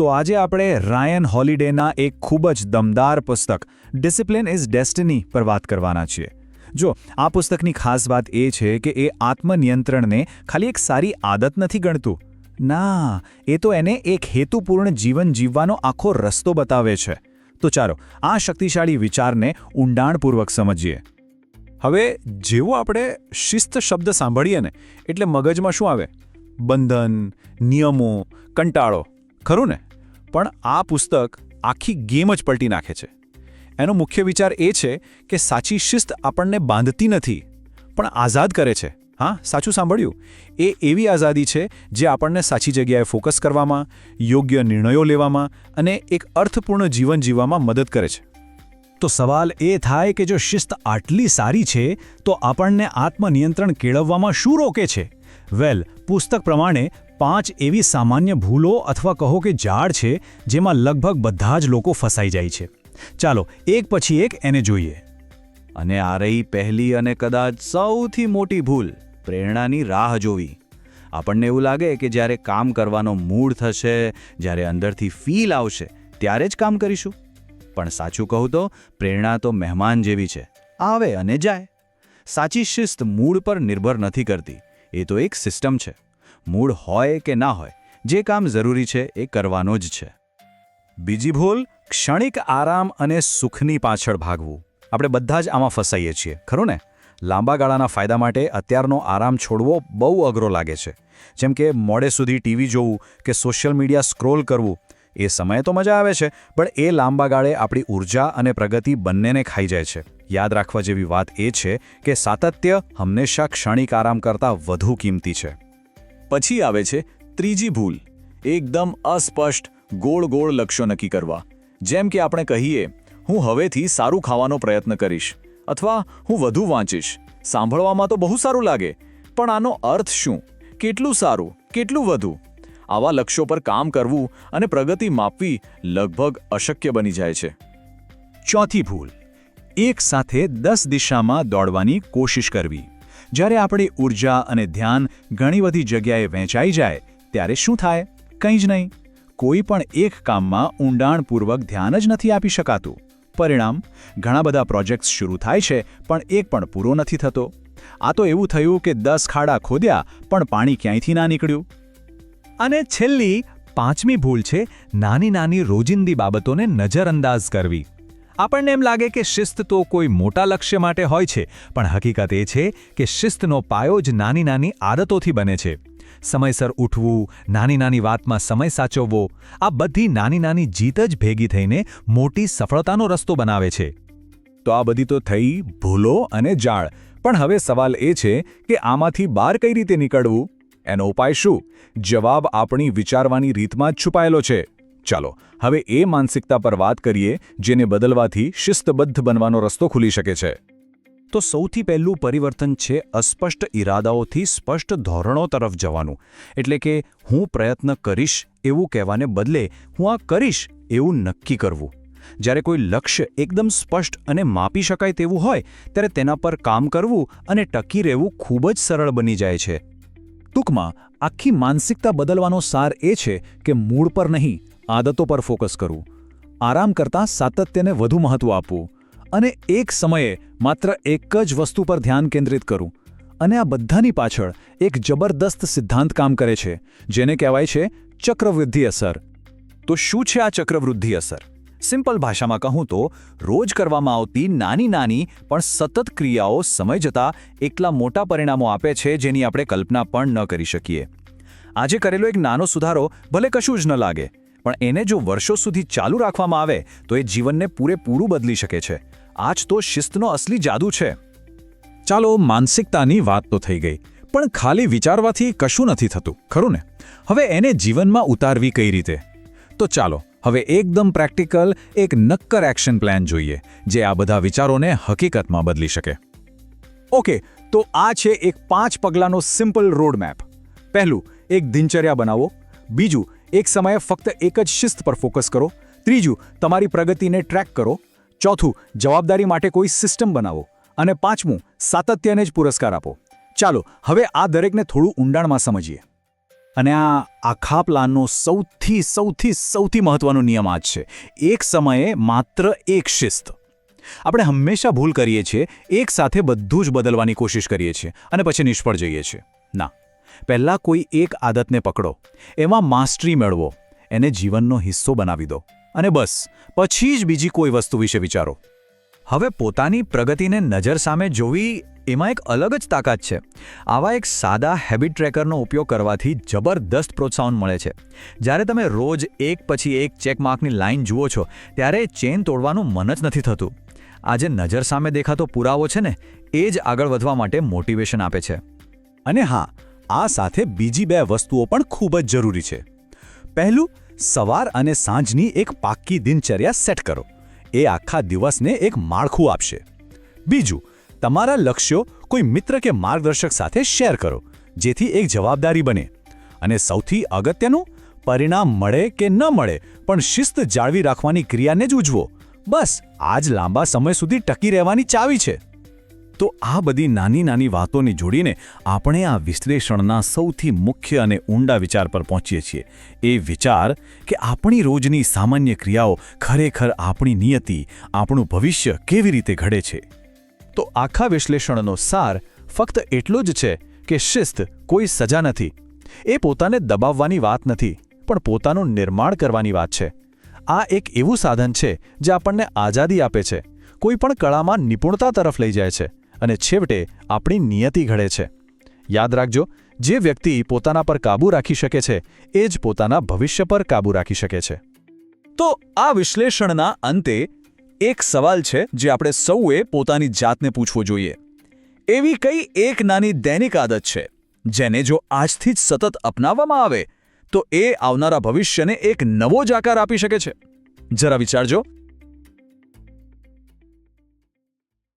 તો આજે આપણે રાયન હોલિડેના એક ખૂબ જ દમદાર પુસ્તક ડિસિપ્લિન ઇઝ ડેસ્ટિની પર વાત કરવાના છીએ. જો, આ પુસ્તકની ખાસ વાત એ છે કે એ આત્મનિયંત્રણને ખાલી એક સારી આદત નથી ગણતું. ના, એ તો એને એક હેતુપૂર્ણ જીવન જીવવાનો આખો રસ્તો બતાવે છે. તો ચાલો, આ શક્તિશાળી વિચારને ઊંડાણપૂર્વક સમજીએ. હવે, જેવો આપણે શિસ્ત શબ્દ સાંભળીએ ને, એટલે મગજમાં શું આવે? બંધન, નિયમો, કંટાળો, ખરું ને? પણ આ પુસ્તક આખી ગેમ જ પલટી નાખે છે. એનો મુખ્ય વિચાર એ છે કે સાચી શિસ્ત આપણને બાંધતી નથી, પણ આઝાદ કરે છે. હા, સાચું સાંભળ્યું? એ એવી આઝાદી છે જે આપણને સાચી જગ્યાએ ફોકસ કરવામાં, યોગ્ય નિર્ણયો લેવામાં અને એક અર્થપૂર્ણ જીવન જીવવામાં મદદ કરે છે. તો સવાલ એ થાય કે જો શિસ્ત આટલી સારી છે, તો આપણને આત્મનિયંત્રણ કેળવવામાં શું રોકે છે? વેલ, પુસ્તક પ્રમાણે પાંચ એવી સામાન્ય ભૂલો અથવા કહો કે ઝાડ છે, જેમાં લગભગ બધા જ લોકો ફસાઈ જાય છે. ચાલો, એક પછી એક એને જોઈએ. અને આ રહી પહેલી અને કદાચ સૌથી મોટી ભૂલ, પ્રેરણાની રાહ જોવી. આપણને એવું લાગે કે જ્યારે કામ કરવાનો મૂડ થશે, જ્યારે અંદરથી ફીલ આવશે, ત્યારે જ કામ કરીશું. પણ સાચું કહું તો, પ્રેરણા તો મહેમાન જેવી છે. આવે અને જાય. સાચી શિસ્ત મૂડ પર નિર્ભર નથી કરતી. એ તો એક સિસ્ટમ છે. મૂડ હોય કે ના હોય, જે કામ જરૂરી છે એ કરવાનો જ છે. બીજી ભૂલ, ક્ષણિક આરામ અને સુખની પાછળ ભાગવું. આપણે બધા જ આમાં ફસાઈએ છીએ, ખરું ને? લાંબા ગાળાના ફાયદા માટે અત્યારનો આરામ છોડવો બહુ અઘરો લાગે છે. જેમ કે મોડે સુધી ટીવી જોવું કે સોશિયલ મીડિયા સ્ક્રોલ કરવું, એ સમયે તો મજા આવે છે, પણ એ લાંબા ગાળે આપણી ઊર્જા અને પ્રગતિ બંનેને ખાઈ જાય છે. યાદ રાખવા જેવી વાત એ છે કે સાતત્ય હંમેશા ક્ષણિક આરામ કરતાં વધુ કિંમતી છે. પછી આવે છે ત્રીજી ભૂલ. એકદમ અસ્પષ્ટ, ગોળ ગોળ લક્ષ્યો નક્કી કરવા. જેમ કે આપણે કહીએ, હું હવેથી સારું ખાવાનો પ્રયત્ન કરીશ અથવા હું વધુ વાંચીશ. સાંભળવામાં તો બહુ સારું લાગે, પણ આનો અર્થ શું? કેટલું સારું, કેટલું વધુ? આવા લક્ષ્યો પર કામ કરવું અને પ્રગતિ માપવી લગભગ અશક્ય બની જાય છે. ચોથી ભૂલ. એક સાથે દસ દિશામાં દોડવાની કોશિશ કરવી. જ્યારે આપણી ઊર્જા અને ધ્યાન ઘણી બધી જગ્યાએ વહેંચાઈ જાય, ત્યારે શું થાય? કંઈ જ નહીં. કોઈ પણ એક કામમાં ઊંડાણપૂર્વક ધ્યાન જ નથી આપી શકાતું. પરિણામ, ઘણા બધા પ્રોજેક્ટ્સ શરૂ થાય છે, પણ એક પણ પૂરો નથી થતો. આ તો એવું થયું કે દસ ખાડા ખોદ્યા, પણ પાણી ક્યાંયથી ના નીકળ્યું? અને છેલ્લી, પાંચમી ભૂલ છે નાની નાની રોજિંદી બાબતોને નજરઅંદાજ કરવી. આપણને એમ લાગે કે શિસ્ત તો કોઈ મોટા લક્ષ્ય માટે હોય છે, પણ હકીકત એ છે કે શિસ્તનો પાયો જ નાની નાની આદતોથી બને છે. સમયસર ઉઠવું, નાની નાની વાતમાં સમય સાચવવો, આ બધી નાની નાની જીત જ ભેગી થઈને મોટી સફળતાનો રસ્તો બનાવે છે. તો આ બધી તો થઈ ભૂલો અને જાળ, પણ હવે સવાલ એ છે કે આમાંથી બહાર કઈ રીતે નીકળવું? એનો ઉપાય શું? જવાબ આપણી વિચારવાની રીતમાં જ છુપાયેલો છે. ચાલો, હવે એ માનસિકતા પર વાત કરીએ, જેને બદલવાથી શિસ્તબદ્ધ બનવાનો રસ્તો ખુલી શકે છે. તો સૌથી પહેલું પરિવર્તન છે અસ્પષ્ટ ઇરાદાઓથી સ્પષ્ટ ધોરણો તરફ જવાનું. એટલે કે, હું પ્રયત્ન કરીશ એવું કહેવાને બદલે, હું આ કરીશ એવું નક્કી કરવું. જ્યારે કોઈ લક્ષ્ય એકદમ સ્પષ્ટ અને માપી શકાય તેવું હોય, ત્યારે તેના પર કામ કરવું અને ટકી રહેવું ખૂબ જ સરળ બની જાય છે. ટૂંકમાં, આખી માનસિકતા બદલવાનો સાર એ છે કે મૂળ પર નહીં આદતો પર ફોકસ કરવું આરામ કરતાં સાતત્યને વધુ મહત્ત્વ આપવું. અને એક સમયે માત્ર એક જ વસ્તુ પર ધ્યાન કેન્દ્રિત કરવું અને આ બધાની પાછળ એક જબરદસ્ત સિદ્ધાંત કામ કરે છે, જેને કહેવાય છે ચક્રવૃદ્ધિ અસર. તો શું છે આ ચક્રવૃદ્ધિ અસર? સિમ્પલ ભાષામાં કહું તો, રોજ કરવામાં આવતી નાની નાની પણ સતત ક્રિયાઓ સમય જતાં એકલા મોટા પરિણામો આપે છે જેની આપણે કલ્પના પણ ન કરી શકીએ. આજે કરેલો એક નાનો સુધારો ભલે કશું જ ન લાગે પણ એને જો વર્ષો સુધી ચાલુ રાખવામાં આવે, તો એ જીવનને પૂરેપૂરું બદલી શકે છે. આ જ તો શિસ્તનો અસલી જાદુ છે. ચાલો, માનસિકતાની વાત તો થઈ ગઈ, પણ ખાલી વિચારવાથી કશું નથી થતું, ખરું ને? હવે એને જીવનમાં ઉતારવી કઈ રીતે? તો ચાલો, હવે એકદમ પ્રેક્ટિકલ એક નક્કર એક્શન પ્લાન જોઈએ, જે આ બધા વિચારોને હકીકતમાં બદલી શકે. ઓકે, તો આ છે એક પાંચ પગલાંનો સિમ્પલ રોડ મેપ પહેલું, એક દિનચર્યા બનાવો. બીજું એક સમયે ફક્ત એક જ શિસ્ત પર ફોકસ કરો. ત્રીજું, તમારી પ્રગતિને ટ્રેક કરો. ચોથું, જવાબદારી માટે કોઈ સિસ્ટમ બનાવો. અને પાંચમું, સાતત્યને જ પુરસ્કાર આપો. ચાલો, હવે આ દરેકને થોડું ઊંડાણમાં સમજીએ. અને આ આખા પ્લાનનો સૌથી સૌથી સૌથી મહત્વનો નિયમ આ જ છે. એક સમયે માત્ર એક શિસ્ત. આપણે હંમેશા ભૂલ કરીએ છીએ, એક સાથે બધું જ બદલવાની કોશિશ કરીએ છીએ અને પછી નિષ્ફળ જઈએ છીએ. ના. પહેલાં કોઈ એક આદતને પકડો, એમાં માસ્ટરી મેળવો, એને જીવનનો હિસ્સો બનાવી દો. અને બસ, પછી જ બીજી કોઈ વસ્તુ વિશે વિચારો. હવે પોતાની પ્રગતિને નજર સામે જોવી એમાં એક અલગ જ તાકાત છે. આવા એક સાદા હેબિટ ટ્રેકરનો ઉપયોગ કરવાથી જબરદસ્ત પ્રોત્સાહન મળે છે. જ્યારે તમે રોજ એક પછી એક ચેકમાર્કની લાઇન જુઓ છો, ત્યારે ચેન તોડવાનું મન જ નથી થતું. આ જે નજર સામે દેખાતો પુરાવો છે ને, એ જ આગળ વધવા માટે મોટિવેશન આપે છે. અને હા આ સાથે બીજી બે વસ્તુઓ પણ ખૂબ જ જરૂરી છે. પહેલું, સવાર અને સાંજની એક પાક્કી દિનચર્યા સેટ કરો. એ આખા દિવસને એક માળખું આપશે. બીજું, તમારા લક્ષ્યો કોઈ મિત્ર કે માર્ગદર્શક સાથે શેર કરો, જેથી એક જવાબદારી બને. અને સૌથી અગત્યનું, પરિણામ મળે કે ન મળે, પણ શિસ્ત જાળવી રાખવાની ક્રિયાને જ ઉજવો. બસ આ જ લાંબા સમય સુધી ટકી રહેવાની ચાવી છે. તો આ બધી નાની નાની વાતોને જોડીને આપણે આ વિશ્લેષણના સૌથી મુખ્ય અને ઊંડા વિચાર પર પહોંચીએ છીએ. એ વિચાર કે આપણી રોજની સામાન્ય ક્રિયાઓ ખરેખર આપણી નિયતિ, આપણું ભવિષ્ય કેવી રીતે ઘડે છે? તો આખા વિશ્લેષણનો સાર ફક્ત એટલો જ છે કે શિસ્ત કોઈ સજા નથી. એ પોતાને દબાવવાની વાત નથી, પણ પોતાનું નિર્માણ કરવાની વાત છે. આ એક એવું સાધન છે જે આપણને આઝાદી આપે છે. કોઈ પણ કળામાં નિપુણતા તરફ લઈ જાય છે. અને છેવટે આપણી નિયતિ ઘડે છે. યાદ રાખજો, જે વ્યક્તિ પોતાના પર કાબૂ રાખી શકે છે, એ જ પોતાના ભવિષ્ય પર કાબૂ રાખી શકે છે. તો આ વિશ્લેષણના અંતે એક સવાલ છે જે આપણે સૌએ પોતાની જાતને પૂછવો જોઈએ. એવી કઈ એક નાની દૈનિક આદત છે, જેને જો આજથી જ સતત અપનાવવામાં આવે, તો એ આવનારા ભવિષ્યને એક નવો જ આકાર આપી શકે છે? જરા વિચારજો.